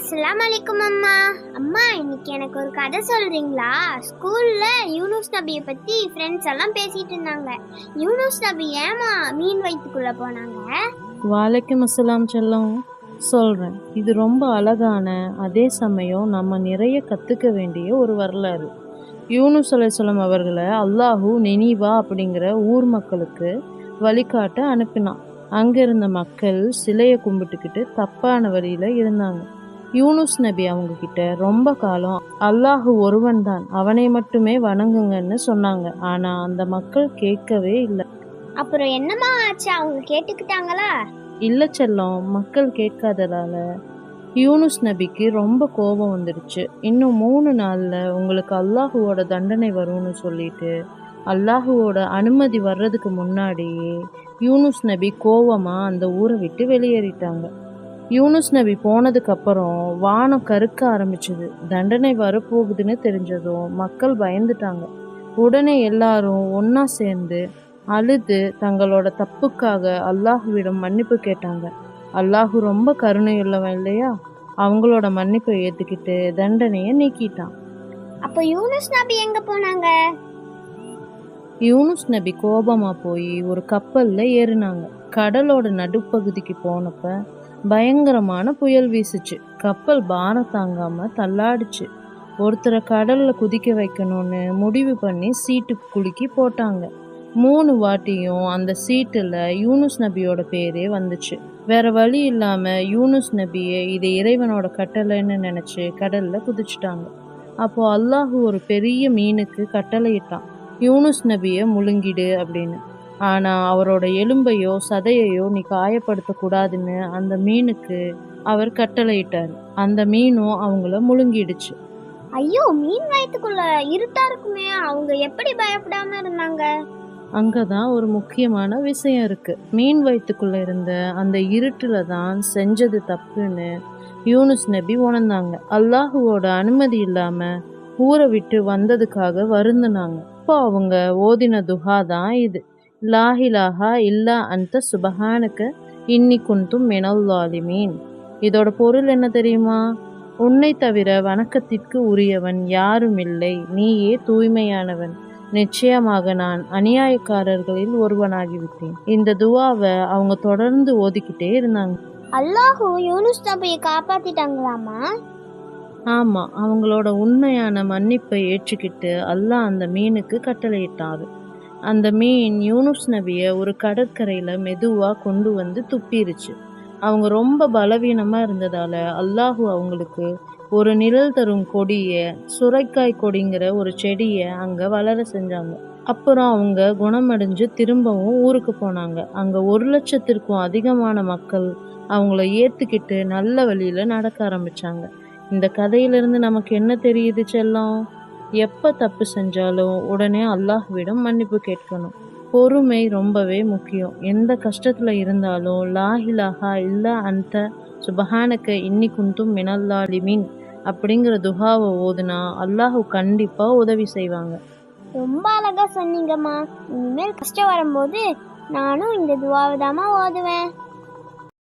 அஸ்லாம் அலைக்கும் அம்மா அம்மா இன்னைக்கு எனக்கு ஒரு கதை சொல்றீங்களா? ஸ்கூல்ல யூனுஸ் நபியை பத்தி ஃப்ரெண்ட்ஸ் எல்லாம் பேசிட்டு இருந்தாங்க. யூனுஸ் நபி ஏமா மீன் வயிற்றுக்குள்ள போனாங்க? வாலைக்கும் அஸ்லாம் செல்லம். சொல்கிறேன் இது ரொம்ப அழகான அதே சமயம் நம்ம நிறைய கற்றுக்க வேண்டிய ஒரு வரலாறு. யூனுஸ் அலைசலம் அவர்களை அல்லாஹூ நினிவா அப்படிங்கிற ஊர் மக்களுக்கு வழிகாட்ட அனுப்பினான். அங்கே இருந்த மக்கள் சிலையை கும்பிட்டுக்கிட்டு தப்பான வழியில் இருந்தாங்க. யூனுஸ் நபி அவங்க கிட்ட ரொம்ப காலம் அல்லாஹு ஒருவன் தான் அவனை மட்டுமே வணங்குங்கன்னு சொன்னாங்க. ஆனால் அந்த மக்கள் கேட்கவே இல்லை. அப்புறம் என்னம்மா ஆச்சு? அவங்க கேட்டுக்கிட்டாங்களா? இல்ல செல்லம் மக்கள் கேட்காததால யூனுஸ் நபிக்கு ரொம்ப கோபம் வந்துடுச்சு இன்னும் மூணு நாள்ல உங்களுக்கு அல்லாஹுவோட தண்டனை வரும்னு சொல்லிட்டு அல்லாஹுவோட அனுமதி வர்றதுக்கு முன்னாடியே யூனுஸ் நபி கோவமா அந்த ஊரை விட்டு வெளியேறிட்டாங்க. யூனுஸ் நபி போனதுக்கு அப்புறம் வானம் கருக்க ஆரம்பிச்சது. தண்டனை வரப்போகுதுன்னு தெரிஞ்சதும் மக்கள் பயந்துட்டாங்க. உடனே எல்லாரும் ஒண்ணா சேர்ந்து அழுது தங்களோட தப்புக்காக அல்லாஹுவிடம் மன்னிப்பு கேட்டாங்க. அல்லாஹு ரொம்ப கருணையுள்ளவன் இல்லையா? அவங்களோட மன்னிப்பை ஏத்துக்கிட்டு தண்டனையை நீக்கிட்டான். அப்போ யூனுஸ் நபி எங்க போனாங்க? யூனுஸ் நபி கோபமா போய் ஒரு கப்பல்ல ஏறினாங்க. கடலோட நடுப்பகுதிக்கு போனப்ப பயங்கரமான புயல் வீசுச்சு. கப்பல் பாரம் தாங்காம தள்ளாடுச்சு. ஒருத்தரை கடல்ல குதிக்க வைக்கணும்னு முடிவு பண்ணி சீட்டு குலுக்கி போட்டாங்க. மூணு வாட்டியும் அந்த சீட்டுல யூனுஸ் நபியோட பேரே வந்துச்சு. வேற வழி இல்லாம யூனுஸ் நபியை இது இறைவனோட கட்டளைன்னு நினைச்சு கடல்ல குதிச்சுட்டாங்க. அப்போ அல்லாஹ் ஒரு பெரிய மீனுக்கு கட்டளையிட்டான். யூனுஸ் நபியை முழுங்கிடு அப்படின்னு. ஆனா அவரோட எலும்பையோ சதையையோ நீ காயப்படுத்த கூடாதுன்னு அந்த மீனுக்கு அவர் கட்டளையிட்டார். அந்த மீனும் அவங்கள முழுங்கிடுச்சு. ஐயோ மீன் வயிற்றுக்குள்ள இருட்டா இருக்குமே. அவங்க எப்படி பயப்படாம இருந்தாங்க? அங்கதான் ஒரு முக்கியமான விஷயம் இருக்கு. மீன் வயிற்றுக்குள்ள இருந்த அந்த இருட்டுல தான் செஞ்சது தப்புன்னு யூனுஸ் நபி உணர்ந்தாங்க. அல்லாஹுவோட அனுமதி இல்லாம ஊரை விட்டு வந்ததுக்காக வருந்தினாங்க. இப்போ அவங்க ஓதின துஹா தான் இது. லாஹிலாஹா இல்லா அந்த சுபஹானுக்கு இன்னி குந்தும் மினல்லாலிமீன் இதோட பொருள் என்ன தெரியுமா? உன்னை தவிர வணக்கத்திற்கு உரியவன் யாரும் இல்லை. நீயே தூய்மையானவன். நிச்சயமாக நான் அநியாயக்காரர்களில் ஒருவனாகிவிட்டேன். இந்த துவாவை அவங்க தொடர்ந்து ஓதிக்கிட்டே இருந்தாங்க. அல்லாஹு யூனுஸ் நபியை காப்பாத்திட்டாங்களாமா? ஆமா அவங்களோட உண்மையான மன்னிப்பை ஏற்றுக்கிட்டு அல்லாஹ் அந்த மீனுக்கு கட்டளையிட்டாரு. அந்த மீன் யூனுஸ் நபியை ஒரு கடற்கரையில் மெதுவாக கொண்டு வந்து துப்பிருச்சு. அவங்க ரொம்ப பலவீனமாக இருந்ததால் அல்லாஹு அவங்களுக்கு ஒரு நிழல் தரும் கொடியை சுரைக்காய் கொடிங்கிற ஒரு செடியை அங்கே வளர செஞ்சாங்க. அப்புறம் அவங்க குணமடைஞ்சு திரும்பவும் ஊருக்கு போனாங்க. அங்கே ஒரு லட்சத்திற்கும் அதிகமான மக்கள் அவங்கள ஏற்றுக்கிட்டு நல்ல வழியில் நடக்க ஆரம்பிச்சாங்க. இந்த கதையிலிருந்து நமக்கு என்ன தெரியுது செல்லம்? எப்போ தப்பு செஞ்சாலும் உடனே அல்லாஹ்விடம் மன்னிப்பு கேட்கணும். பொறுமை ரொம்பவே முக்கியம். எந்த கஷ்டத்தில் இருந்தாலும் லாஹிலாஹா இல்லா அந்த சுபஹானக்க இன்னி குந்தும் மினல்லாலிமின் அப்படிங்கிற துஹாவை ஓதுனா அல்லாஹு கண்டிப்பாக உதவி செய்வாங்க. ரொம்ப அழகாக சொன்னீங்கம்மா. இனிமேல் கஷ்டம் வரும்போது நானும் இந்த துவாவை ஓதுவேன்.